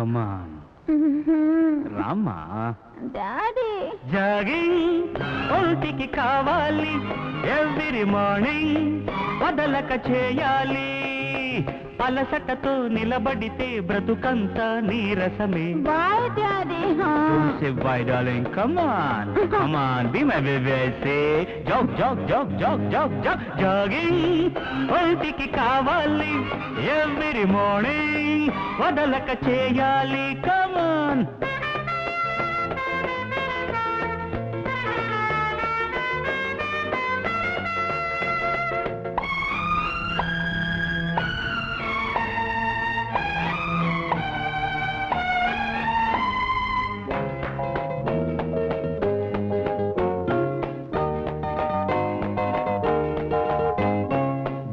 కమాన్ రామ్మా. Daddy. Jogging ఒంటికి కావాలి ఎవ్రీ మార్నింగ్ వదలక చేయాలి. అలసటతో నిలబడితే బ్రతుకంత నీరసమే. బాయ్ డాడి హా సే బాయ్ డార్లింగ్ కమ్ ఒంటికి కావాలి ఎవ్రీ మార్నింగ్ వదలక చేయాలి come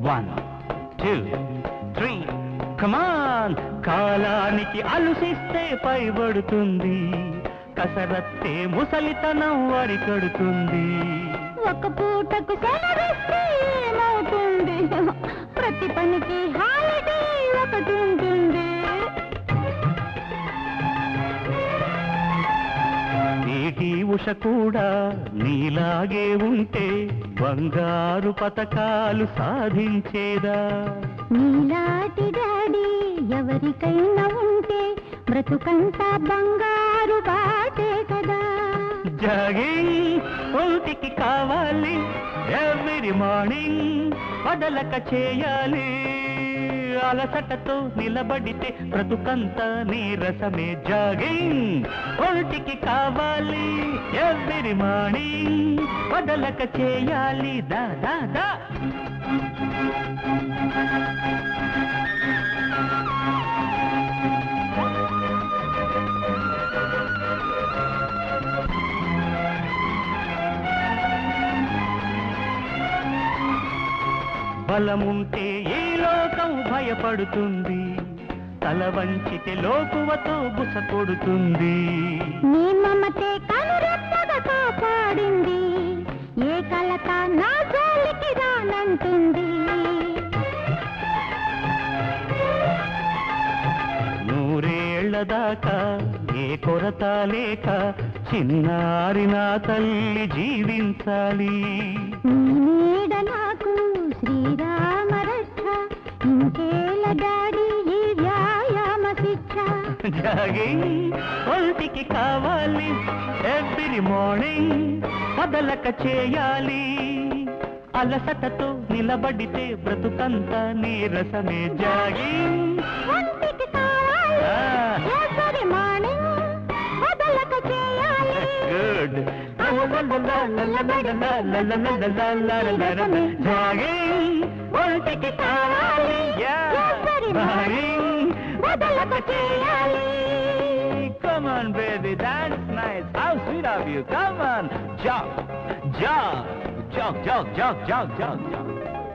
one two three come on కాలానికి అలుసిస్తే పైబడుతుంది. కసరత్తే ముసలితనం వరికడుతుంది ఒక పూటకు సెలవిస్తే ఏమవుతుంది? ప్రతి పనికి హాలిడే ఉష కూడా నీలాగే ఉంటే బంగారు పతకాలు సాధించేదా? నీలాంటి డాడీ ఎవరికైనా ఉంటే బ్రతుకంతా బంగారు బాటే కదా. జాగింగ్ ఒంటికి కావాలి ఎవ్రీ మార్నింగ్ వదలక చేయాలి. అలసటతో నిలబడితే బ్రతుకంతా నీరసమే. జాగింగ్ ఒంటికి కావాలి ఎవ్రీ మార్నింగ్. వదలక చేయాలి. దా దా దా. బలముంటే ఈ లోకం భయపడుతుంది. తల వంచితే లోకువతో బుస కొడుతుంది. నీ మమతే కనురెప్పగా కాపాడింది. ఏ కలత నా జోలికి రానంటుంది. నూరేళ్ళ దాకా ఏ కొరత లేక చిన్నారి నా తల్లి జీవించాలి. జాగింగ్ ఒంటికి కావాలి ఎవ్రీ మార్నింగ్ వదలక చేయాలి. అలసటతో నిలబడితే బ్రతుకంతా నీరసమే గుడ్ జాగింగ్ ఒంటికి కావాలి. Come on, baby, that's nice. How sweet of you. Come on, jump, jump, jump, jump, jump, jump, jump.